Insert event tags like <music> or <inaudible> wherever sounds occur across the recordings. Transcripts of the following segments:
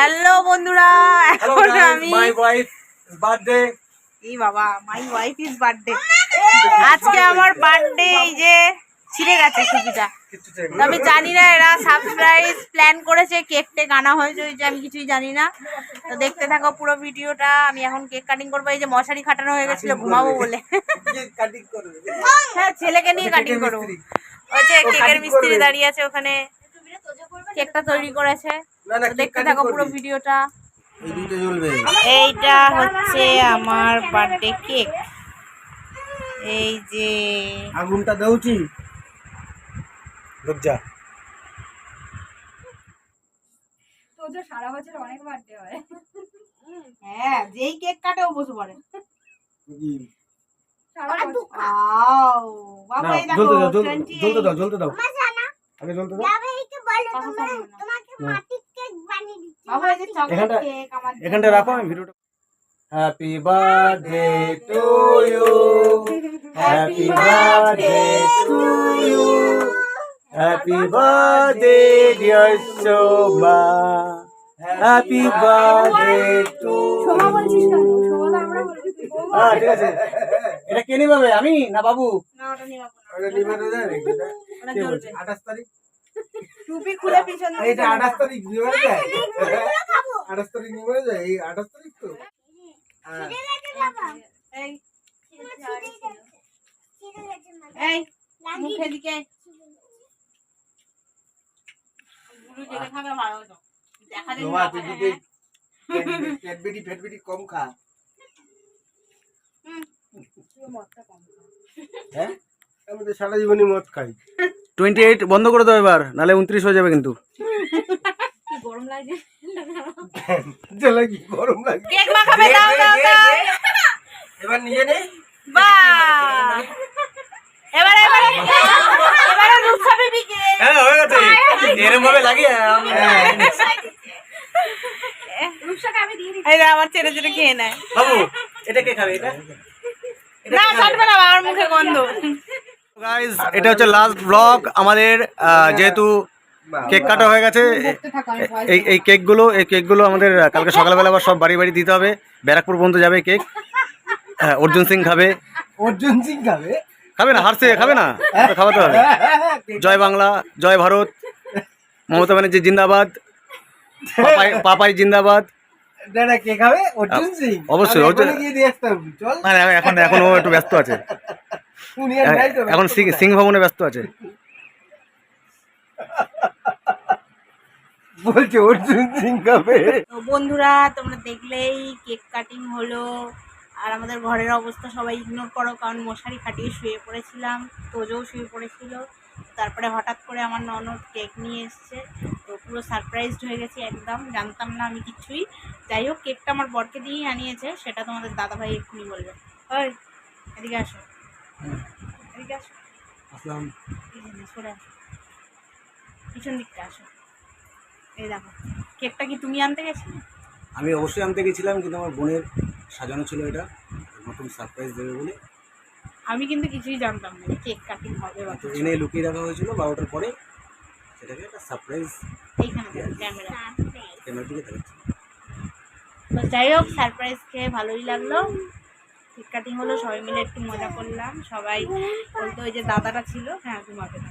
Hello বন্ধুরা। এখন আমি birthday. এই বাবা মাই ওয়াইফ ইজ বার্থডে আজকে আমার বার্থডে এই যে ছিঁড়ে গেছে টুপিটা। তবে জানি না এরা সারপ্রাইজ প্ল্যান করেছে কেক টেক আনা হয়েছে ওই যে আমি কিছুই জানি না। তো দেখতে থাকো পুরো ভিডিওটা। আমি এখন কেক কাটিং করব এই যে মশারি খাটানো হয়ে গেছিল ঘুমাবো বলে। <laughs> হ্যাঁ ছেলেকে নিয়ে কাটিং করব। ওই যে কেকের মিস্ত্রি দাঁড়িয়ে আছে ওখানে। কেকটা তৈরি করেছে। দেখতে থাকো পুরো ভিডিওটা। এই দুইটা জ্বলবে। এইটা হচ্ছে আমার বার্থডে কেক এই যে আগুনটা দেউছি তোদের সারা বছর অনেক বার্থডে হয়। হ্যাঁ যেই কেক কাটেও বসে পড়ে। জ্বলতে দাও জ্বল- 28 জ্বলতে দাও। জ্বলতে দাও আগে জ্বলতে দাও। এখানটা- কেক আমার এখানটা রাখো আমি ভিডিওটা happy birthday to you happy birthday to you happy birthday dear Shobha happy birthday to Shobha বলছিস কেন? শোভা তো আমরা বলেছি। হ্যাঁ ঠিক আছে। এটা কে নিবে আমি না বাবু? না ওটা নিয়ে বাবা ওটা নিবে না যায় ওটা জ্বলবে। আঠাশ তারিখ? টুপি খুলে পিছন দিকে এইটা আঠাশ তারিখ যায় আঠাশ তারিখ যায় এই আঠাশ তারিখ তো? হ্যাঁ। এই মুখে দিকে। ফ্যাটবিটি ফ্যাটবিটি কম খা। হ্যাঁ? আমি তো সারা জীবনই মদ খাই। <laughs> টোয়েন্টি এইট বন্ধ করে দাও এবার নাহলে উনত্রিশ হয়ে যাবে কিন্তু। গরম কি গরম লাগে কেক মাখাবে দাও দাও দাও। এবার নিয়ে নে। বাহ এবারে এবারে এবারে রুখা বেবিকে হ্যাঁ হয়ে গেছে। এরকম ভাবে লাগিয়ে রূপসাকে আমি দিয়ে দিচ্ছি। এই আমার ছেলে ছেলে খেয়ে নেয়। বাবু এটা কে খাবে? এটা? না কাটবে না আমার মুখে গন্ধ। গাইজ এটা হচ্ছে লাস্ট ব্লগ আমাদের যেহেতু কেক কাটা হয়ে গেছে এই এই কেকগুলো এই কেকগুলো আমাদের কালকে সকালবেলা আবার সব বাড়ি বাড়ি দিতে হবে। ব্যারাকপুর পর্যন্ত যাবে কেক হ্যাঁ, অর্জুন সিং খাবে। অর্জুন সিং খাবে? খাবে না হারছে খাবে না। খাওয়াতে হবে। জয় বাংলা জয় ভারত। মমতা ব্যানার্জি জিন্দাবাদ। পাপাই পাপাই জিন্দাবাদ। অবশ্যই, এখন এখনও একটু ব্যস্ত আছে। এখন সিং সিং ভবনে ব্যস্ত আছে। বলছে অর্জুন সিং বন্ধুরা তোমরা দেখলেই কেক কাটিং হলো। আর আমাদের ঘরের অবস্থা সবাই ইগনোর করো কারণ মশারি খাটিয়ে শুয়ে পড়েছিলাম তোজও শুয়ে পড়েছিল। তারপরে হঠাৎ করে আমার ননদ কেক নিয়ে এসছে। তো পুরো সারপ্রাইজড হয়ে গেছি একদম জানতাম না আমি কিছুই। যাই হোক কেকটা আমার বরকে দিয়েই আনিয়েছে সেটা তোমাদের দাদাভাই এক্ষুনি বলবে। ওই এদিকে আসো। আসলাম। পিছনে দিকটা আসো। এই দেখো কেকটা কি তুমি আনতে গেছিলে? আমি অবশ্যই আনতে গেছিলাম কিন্তু আমার বোনের সাজানো ছিল এটা। নতুন সারপ্রাইজ দেবে বলে। আমি কিন্তু কিছুই জানতাম না কেক কাটিং হবে বা তো এনে লুকিয়ে রাখা হয়েছিল বারোটার পরে। সেটাকে একটা সারপ্রাইজ ক্যামেরা। দিকে দেখাচ্ছি। তো যাই হোক সারপ্রাইজ খেয়ে ভালোই লাগল। কেক কাটিং হলো সবাই মিলে একটু মজা করলাম। সবাই বলতো ওই যে দাদাটা ছিল হ্যাঁ ঘুমাবে না।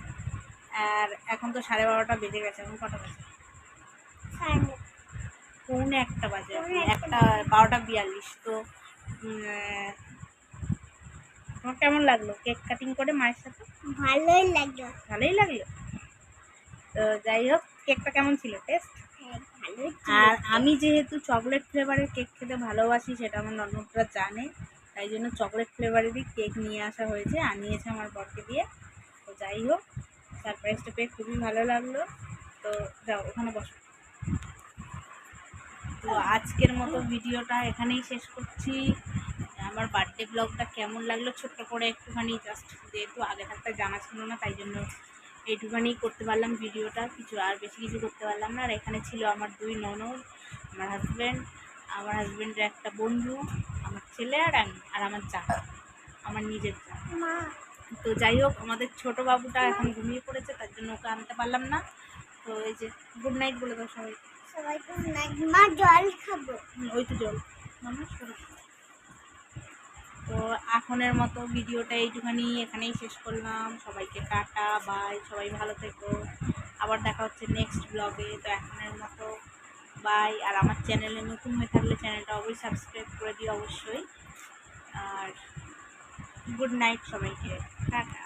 আর এখন তো সাড়ে বারোটা বেজে গেছে এখন কটা বাজে? পৌনে একটা বাজে একটা বারোটা বিয়াল্লিশ তো তোমার কেমন লাগল? কেক কাটিং করে মায়ের সাথে? ভালোই লাগল। ভালোই লাগল? তো যাই হোক কেকটা কেমন ছিল? টেস্ট? হ্যাঁ, আর আমি যেহেতু চকলেট ফ্লেভারের কেক খেতে ভালোবাসি সেটা আমার ননদরা জানে। তাই জন্য চকলেট ফ্লেভারেরই কেক নিয়ে আসা হয়েছে আনিয়েছে আমার বরকে দিয়ে। তো যাই হোক সারপ্রাইজটা পেয়ে খুবই ভালো লাগল। তো যাও, ওখানে বসো। তো আজকের মতো ভিডিওটা এখানেই শেষ করছি। আমার বার্থডে ব্লগটা কেমন লাগল ছোট্ট করে একটুখানি জাস্ট যেহেতু আগে থাকতে জানা ছিল না, তাই জন্য এইটুখানি করতে পারলাম ভিডিওটা। কিছু আর বেশি কিছু করতে পারলাম না। আর এখানে ছিল আমার দুই ননদ, আমার হাজব্যান্ড আমার হাজব্যান্ডের একটা বন্ধু। ছেলে আর আমি আর আমার চা আমার নিজের চা। তো যাই হোক আমাদের ছোট বাবুটা এখন ঘুমিয়ে পড়েছে তার জন্য ওকে আনতে পারলাম না। তো এই যে গুড নাইট বলে দাও সবাই। অনেক মা জল খাব। ওই তো জল। মামা, তো এখনের মতো ভিডিওটা এইটুখানি এখানেই শেষ করলাম। সবাইকে টাটা বাই সবাই ভালো থেকো। আবার দেখা হচ্ছে নেক্সট ব্লগে তো এখনের মতো বাই, আর আমার চ্যানেলে নতুন হয়ে থাকলে চ্যানেলটা অবশ্যই সাবস্ক্রাইব করে দিও অবশ্যই। আর গুড নাইট সবাইকে। টাটা।